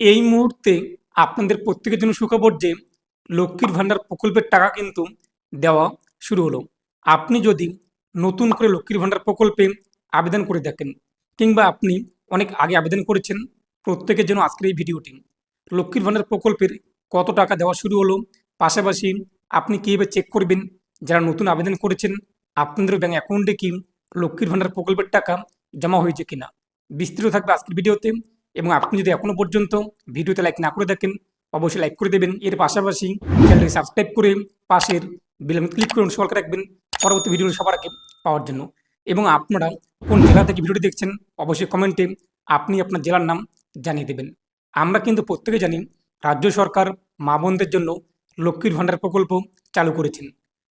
এই মুহূর্তে আপনাদের প্রত্যেকের জন্য সুখবর যে লক্ষ্মীর ভাণ্ডার প্রকল্পের টাকা কিন্তু দেওয়া শুরু হলো। আপনি যদি নতুন করে লক্ষ্মীর ভাণ্ডার প্রকল্পে আবেদন করে দেখেন কিংবা আপনি অনেক আগে আবেদন করেছেন, প্রত্যেকের জন্য আজকের এই ভিডিওটি। লক্ষ্মীর ভাণ্ডার প্রকল্পের কত টাকা দেওয়া শুরু হলো, পাশাপাশি আপনি কীভাবে চেক করবেন, যারা নতুন আবেদন করেছেন, আপনাদের ব্যাঙ্ক অ্যাকাউন্টে কি লক্ষ্মীর ভাণ্ডার প্রকল্পের টাকা জমা হয়েছে কিনা? বিস্তৃত থাকবে আজকের ভিডিওতে। এবং আপনি যদি এখনও পর্যন্ত ভিডিওতে লাইক না করে থাকেন, অবশ্যই লাইক করে দেবেন। এর পাশাপাশি চ্যানেলটি সাবস্ক্রাইব করে পাশের বেল ক্লিক করে সকলকে রাখবেন পরবর্তী ভিডিও সবার আগে পাওয়ার জন্য। এবং আপনারা কোন জেলা থেকে ভিডিওটি দেখছেন, অবশ্যই কমেন্টে আপনি আপনার জেলার নাম জানিয়ে দেবেন। আমরা কিন্তু প্রত্যেকে জানি, রাজ্য সরকার মা বোনদের জন্য লক্ষ্মীর ভাণ্ডার প্রকল্প চালু করেছেন।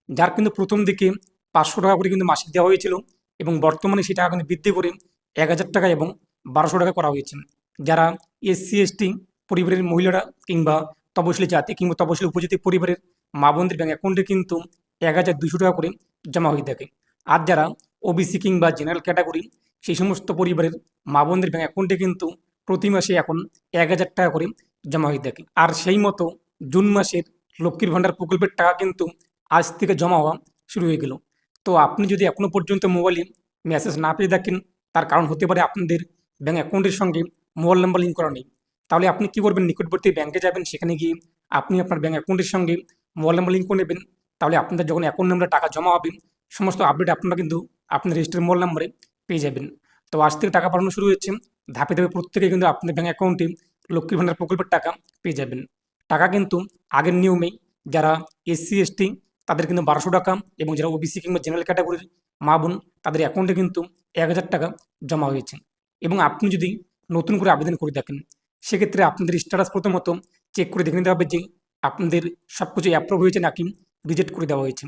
যার কিন্তু প্রথম দিকে পাঁচশো টাকা করে কিন্তু মাসিক দেওয়া হয়েছিল এবং বর্তমানে সেই টাকা কিন্তু বৃদ্ধি করে এক হাজার টাকা এবং বারোশো টাকা করা হয়েছে। যারা এসসি, এসটি পরিবারের মহিলারা কিংবা তপশিলি জাতি কিংবা তপশিলি উপজাতি পরিবারের মা বোনদের ব্যাঙ্ক অ্যাকাউন্টে কিন্তু এক হাজার দুশো টাকা করে জমা হয়ে থাকে। আর যারা ওবিসি কিংবা জেনারেল ক্যাটাগরি, সেই সমস্ত পরিবারের মা বোনদের ব্যাঙ্ক অ্যাকাউন্টে কিন্তু প্রতি মাসে এখন এক হাজার টাকা করে জমা হয়ে থাকে। আর সেই মতো জুন মাসের লক্ষ্মীর ভাণ্ডার প্রকল্পের টাকা কিন্তু আজ থেকে জমা হওয়া শুরু হয়ে গেল। তো আপনি যদি এখনও পর্যন্ত মোবাইলে মেসেজ না পেয়ে থাকেন, তার কারণ হতে পারে আপনাদের ব্যাঙ্ক অ্যাকাউন্টের সঙ্গে মোবাইল নাম্বার লিঙ্ক করা নেই। তাহলে আপনি কি করবেন নিকটবর্তী ব্যাংকে যাবেন, সেখানে গিয়ে আপনি আপনার ব্যাঙ্ক অ্যাকাউন্টের সঙ্গে মোবাইল নাম্বার লিঙ্ক করে নেবেন। তাহলে আপনাদের যখন অ্যাকাউন্ট নাম্বারে টাকা জমা হবে, সমস্ত আপডেট আপনারা কিন্তু আপনার রেজিস্টার মোবাইল নাম্বারে পেয়ে যাবেন। তো আজ থেকে টাকা পাঠানো শুরু হয়েছে। ধাপে ধাপে প্রত্যেকে কিন্তু আপনার ব্যাঙ্ক অ্যাকাউন্টে লক্ষ্মীর ভাণ্ডার প্রকল্পের টাকা পেয়ে যাবেন। টাকা কিন্তু আগের নিয়মেই যারা এসসি এসটি তাদের কিন্তু বারোশো টাকা এবং যারা ওবিসি কিংবা জেনারেল ক্যাটাগরির মা বোন, তাদের অ্যাকাউন্টে কিন্তু এক হাজার টাকা জমা হয়েছে। এবং আপনি যদি নতুন করে আবেদন করে দেখেন। সেক্ষেত্রে আপনাদের স্ট্যাটাস প্রথমত চেক করে দেখে নিতে হবে যে আপনাদের সব কিছু অ্যাপ্রুভ হয়েছে নাকি রিজেক্ট করে দেওয়া হয়েছে।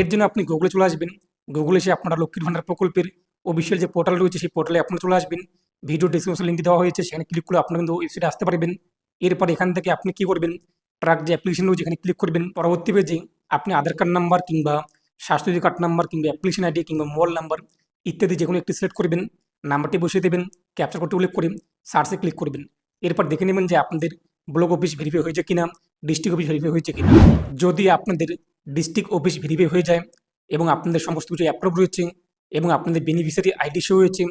এর জন্য আপনি গুগলে চলে আসবেন। গুগলে এসে আপনারা লক্ষ্মীর ভাণ্ডার প্রকল্পের অফিসিয়াল যে পোর্টাল রয়েছে সেই পোর্টালে আপনারা চলে আসবেন। ভিডিও ডিসক্রিপশন লিঙ্ক দেওয়া হয়েছে, সেখানে ক্লিক করে আপনারা কিন্তু ওয়েবসাইটে আসতে পারবেন। এরপর এখান থেকে আপনি কি করবেন? ট্রাক যে অ্যাপ্লিকেশন রয়েছে এখানে ক্লিক করবেন। পরবর্তী পেজে আপনি আধার কার্ড নাম্বার কিংবা স্বাস্থ্যসাথী কার্ড নাম্বার কিংবা অ্যাপ্লিকেশন আইডি কিংবা মোবাইল নাম্বার ইত্যাদি যে কোনো একটি সিলেক্ট করবেন। নাম্বারটি বসিয়ে দেবেন ক্যাপচার করতে উল্লেখ করে সার্চে ক্লিক করবেন। এরপর দেখে নেবেন যে আপনাদের ব্লক অফিস ভেরিফাই হয়েছে কিনা ডিস্ট্রিক্ট অফিস ভেরিফাই হয়েছে কিনা। যদি আপনাদের ডিস্ট্রিক্ট অফিস ভেরিফাই হয়ে যায় এবং আপনাদের সমস্ত কিছু অ্যাপ্রুভ রয়েছে এবং আপনাদের বেনিফিশিয়ারি আইডি শো হয়েছে,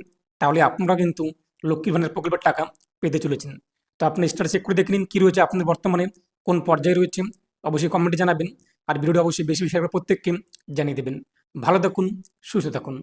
তাহলে আপনারা কিন্তু লক্ষ্মী ভাণ্ডার প্রকল্পের টাকা পেতে চলেছেন। তো আপনি স্টার চেক করে দেখে নিন কী রয়েছে আপনাদের বর্তমানে, কোন পর্যায়ে রয়েছে, অবশ্যই কমেন্টে জানাবেন। আর ভিডিওটা অবশ্যই বেশি বেশি প্রত্যেককে জানিয়ে দেবেন। ভালো থাকুন, সুস্থ থাকুন।